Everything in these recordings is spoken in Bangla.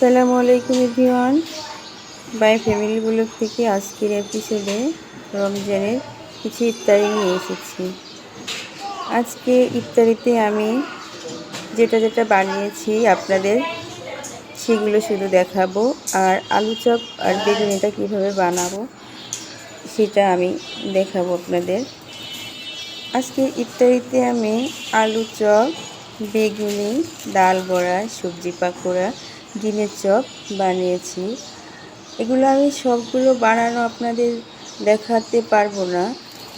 আসসালামু আলাইকুম এভরিওয়ান। বাই ফ্যামিলি ব্লগ থেকে আজকের এপিসোডে রমজানের কিছু ইফতারি নিয়ে এসেছি। আজকে ইফতারিতে আমি যেটা যেটা বানিয়েছি আপনাদের, সেগুলো শুধু দেখাবো আর আলু চপ আর বেগুনিটা কীভাবে বানাবো সেটা আমি দেখাবো আপনাদের। আজকে ইফতারিতে আমি আলু চপ, বেগুনি, ডাল বড়া, সবজি পাকোড়া ডিমের চপ বানিয়েছি। এগুলো আমি সবগুলো বানানো আপনাদের দেখাতে পারব না।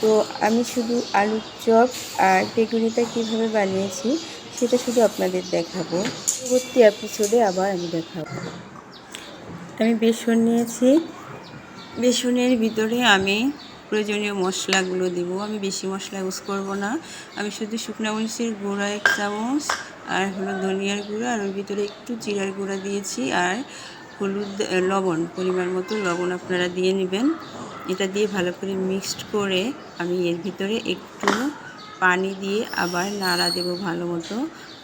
তো আমি শুধু আলুর চপ আর বেগুনিটা কীভাবে বানিয়েছি, সেটা শুধু আপনাদের দেখাবো। পরবর্তী এপিসোডে আবার আমি দেখাবো। আমি বেসন নিয়েছি। বেসনের ভিতরে আমি প্রয়োজনীয় মশলাগুলো দিব। আমি বেশি মশলা ইউজ করব না। আমি শুধু শুকনো মরিচের গুঁড়া, এক চামচ আর হলো ধনিয়ার গুঁড়া, আর ওর ভিতরে একটু জিরার গুঁড়া দিয়েছি, আর হলুদ লবণ, পরিমাণ মতো লবণ আপনারা দিয়ে নেবেন। এটা দিয়ে ভালো করে মিক্সড করে আমি এর ভিতরে একটু পানি দিয়ে আবার নাড়া দেব ভালো মতো।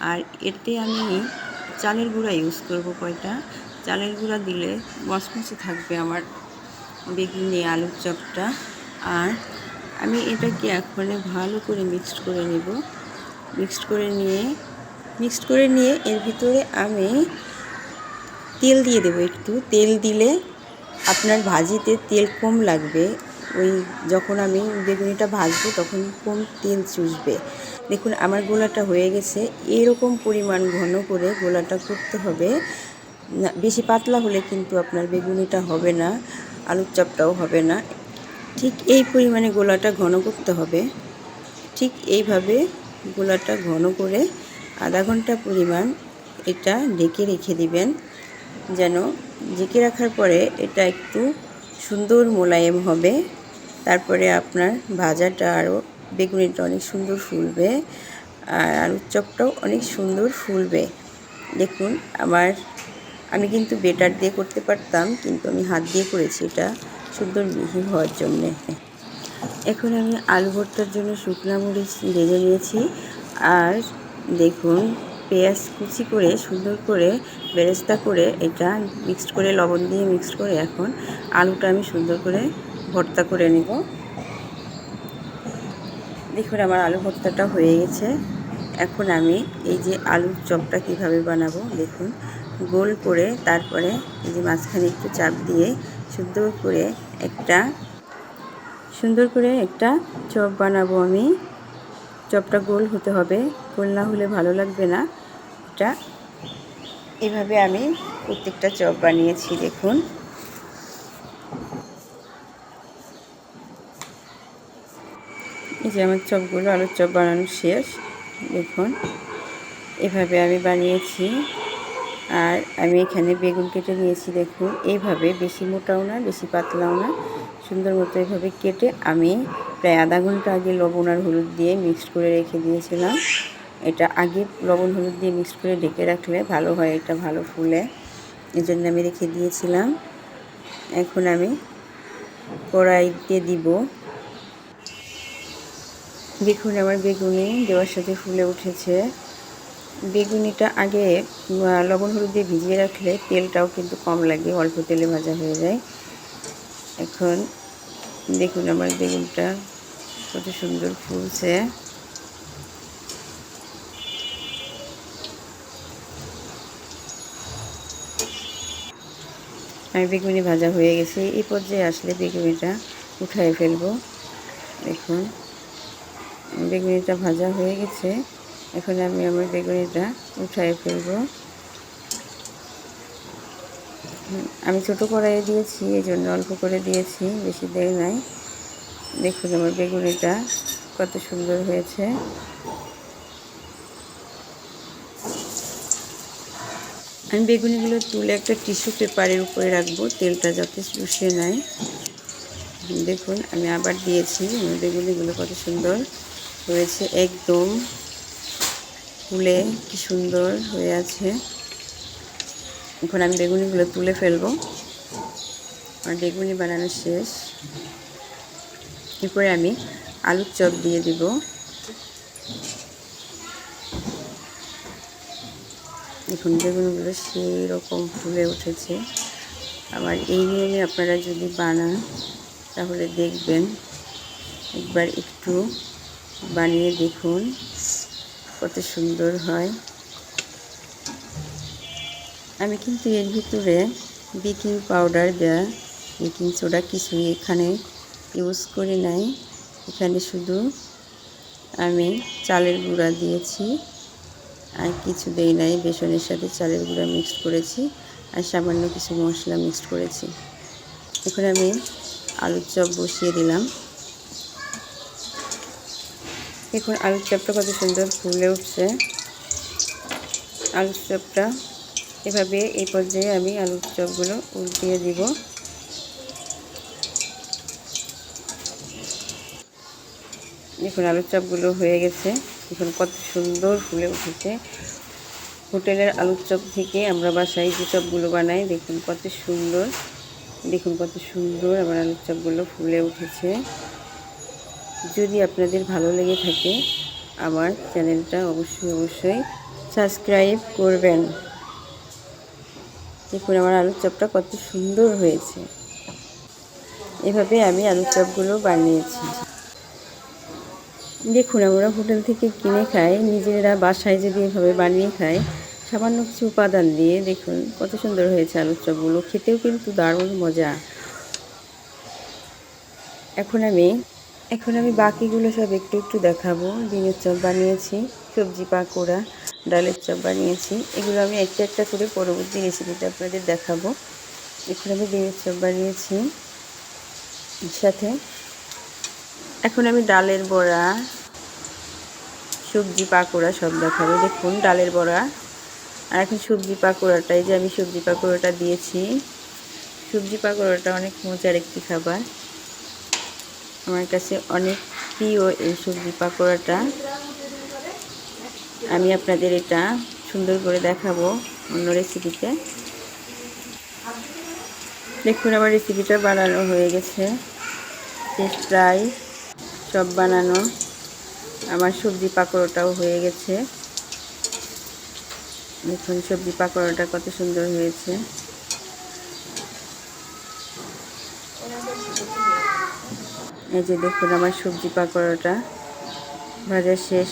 আর এতে আমি চালের গুঁড়া ইউজ করব কয়টা। চালের গুঁড়া দিলে মচমচে থাকবে আমার বেগুনি, আলুর চপটা। আর আমি এটাকে এখন ভালো করে মিক্সড করে নেব। মিক্সড করে নিয়ে মিক্সড করে নিয়ে এর ভিতরে আমি তেল দিয়ে দেবো একটু। তেল দিলে আপনার ভাজিতে তেল কম লাগবে। ওই যখন আমি বেগুনিটা ভাজবো তখন কম তেল চুষবে। দেখুন, আমার গোলাটা হয়ে গেছে। এরকম পরিমাণ ঘন করে গোলাটা করতে হবে। বেশি পাতলা হলে কিন্তু আপনার বেগুনিটা হবে না, আলুর চপটাও হবে না। ঠিক এই পরিমাণে গোলাটা ঘন করতে হবে। ঠিক এইভাবে গোলাটা ঘন করে আধা ঘণ্টা পরিমাণ এটা ঢেকে রেখে দিবেন, যেন ঢেকে রাখার পরে এটা একটু সুন্দর মোলায়েম হবে। তারপরে আপনার ভাজাটা আরও বেগুনিটা অনেক সুন্দর ফুলবে আর আলুর চপটাও অনেক সুন্দর ফুলবে। দেখুন, আমার, আমি কিন্তু বেটার দিয়ে করতে পারতাম, কিন্তু আমি হাত দিয়ে করেছি, এটা সুন্দর মিহি হওয়ার জন্যে। এখন আমি আলু ভর্তার জন্য শুকনা মরিচ ভেজে নিয়েছি আর দেখুন, পেঁয়াজ কুচি করে, সুন্দর করে বেরেস্তা করে এটা মিক্সড করে, লবণ দিয়ে মিক্সড করে এখন আলুটা আমি সুন্দর করে ভর্তা করে নেব। দেখুন, আমার আলু ভর্তাটা হয়ে গেছে। এখন আমি এই যে আলুর চপটা কীভাবে বানাবো, দেখুন, গোল করে তারপরে এই যে মাঝখানে একটু চাপ দিয়ে সুন্দর করে একটা, সুন্দর করে একটা চপ বানাবো আমি। চপটা গোল হতে হবে। গোল না হলে ভালো লাগবে না। এটা এভাবে আমি প্রত্যেকটা চপ বানিয়েছি, দেখুন। এই যে আমার চপগুলো, আলুর চপ বানানো শেষ, দেখুন। এভাবে আমি বানিয়েছি। আর আমি এখানে বেগুন কেটে নিয়েছি, দেখুন। এইভাবে বেশি মোটাও না, বেশি পাতলাও না। সুন্দর মতো এভাবে কেটে আমি প্রায় আধা ঘণ্টা আগে লবণ আর হলুদ দিয়ে মিক্সড করে রেখে দিয়েছিলাম। এটা আগে লবণ হলুদ দিয়ে মিক্সড করে ঢেকে রাখলে ভালো হয়, এটা ভালো ফুলে। এই জন্য আমি রেখে দিয়েছিলাম। এখন আমি কড়াইতে দিব। দেখুন, আমার বেগুনি দেওয়ার সাথে ফুলে উঠেছে। বেগুনিটা আগে লবণ হলুদ দিয়ে ভিজিয়ে রাখলে তেলটাও কিন্তু কম লাগে, অল্প তেলে ভাজা হয়ে যায়। এখন দেখুন আমার বেগুনটা কত সুন্দর ফুলছে। আমি বেগুনি ভাজা হয়ে গেছে। এই পর্যায়ে আসলে বেগুনিটা উঠাই ফেলব। দেখুন, বেগুনিটা ভাজা হয়ে গেছে। এখন আমি আমার বেগুনিটা উঠাই ফেলব। আমি ছোটো কড়াইয়ে দিয়েছি, এই জন্য অল্প করে দিয়েছি, বেশি দেয় নাই। দেখুন আমার বেগুনিটা কত সুন্দর হয়েছে। আমি বেগুনিগুলো তুলে একটা টিস্যু পেপারের উপরে রাখব, তেলটা যাতে চুষে নেয় দেখুন, আমি আবার দিয়েছি, আমার বেগুনিগুলো কত সুন্দর হয়েছে, একদম ফুলে কি সুন্দর হয়ে আছে। এখন আমি বেগুনিগুলো তুলে ফেলব। আর বেগুনি বানানো শেষ। এরপরে আমি আলুর চপ দিয়ে দিব? এখন বেগুনগুলো সেই রকম ফুলে উঠেছে। আবার এই নিয়মে আপনারা যদি বানান, তাহলে দেখবেন একবার একটু বানিয়ে দেখুন কত সুন্দর হয়। আমি কিন্তু এর ভিতরে বেকিং পাউডার বা বেকিং সোডা কিছুই এখানে ইউজ করি নাই। এখানে শুধু আমি চালের গুঁড়া দিয়েছি আর কিছু দেই নাই, বেসনের সাথে চালের গুঁড়া মিক্স করেছি আর সামান্য কিছু মশলা মিক্স করেছি। এখন আমি আলুর চপ বসিয়ে দিলাম। এখন আলুর চপটা কত সুন্দর ফুলে উঠছে। আলুর চপটা এভাবে এই পর্যায়ে আমি আলুর চপগুলো উল্টিয়ে দিব। দেখুন, আলুর চপগুলো হয়ে গেছে। দেখুন, কত সুন্দর ফুলে উঠেছে। হোটেলের আলুর চপ থেকে আমরা বাসায় যে চপগুলো বানাই, দেখুন, কত সুন্দর। দেখুন, কত সুন্দর আমার আলুর চপগুলো ফুলে উঠেছে। যদি আপনাদের ভালো লেগে থাকে, আমার চ্যানেলটা অবশ্যই অবশ্যই সাবস্ক্রাইব করবেন। দেখুন আমার আলুর চপটা কত সুন্দর হয়েছে। এভাবে আমি আলুর চপগুলো বানিয়েছি। দেখুন, আমরা হোটেল থেকে কিনে খাই, নিজেরা বাসায় যদি এভাবে বানিয়ে খাই, সামান্য কিছু উপাদান দিয়ে দেখুন কত সুন্দর হয়েছে আলুর চপগুলো। খেতেও কিন্তু দারুণ মজা। এখন আমি এখন আমি বাকিগুলো সব একটু একটু দেখাবো। ডিমের চপ বানিয়েছি, সবজি পাকোড়া। ডালের চপ বানিয়েছি। এগুলো আমি একটা একটা করে পরবর্তী রেসিপিটা আপনাদের দেখাবো। এখানে আমি ডিমের চপ বানিয়েছি। সাথে এখন আমি ডালের বড়া, সবজি পাকোড়া সব দেখাবো। দেখুন, ডালের বড়া। আর এখন সবজি পাকোড়াটাই যে আমি সবজি পাকোড়াটা দিয়েছি। সবজি পাকোড়াটা অনেক মজার একটি খাবার। আমার কাছে অনেক প্রিয় এই সবজি পাকোড়াটা। আমি আপনাদের এটা সুন্দর করে দেখাবো অন্য রেসিপিতে দেখুন, আমার রেসিপিটা বানানো হয়ে গেছে। প্রায় সব বানানো। আমার সবজি পাকোড়াটাও হয়ে গেছে। দেখুন, সবজি পাকোড়াটা কত সুন্দর হয়েছে। এই যে দেখুন, আমার সবজি পাকোড়াটা ভাজা শেষ।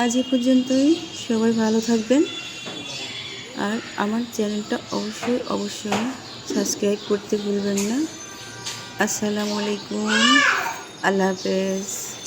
আজ এ পর্যন্তই। সবাই ভালো থাকবেন। আর আমার চ্যানেলটা অবশ্যই অবশ্যই সাবস্ক্রাইব করতে ভুলবেন না। আসসালামু আলাইকুম। আল্লাহ হাফেজ।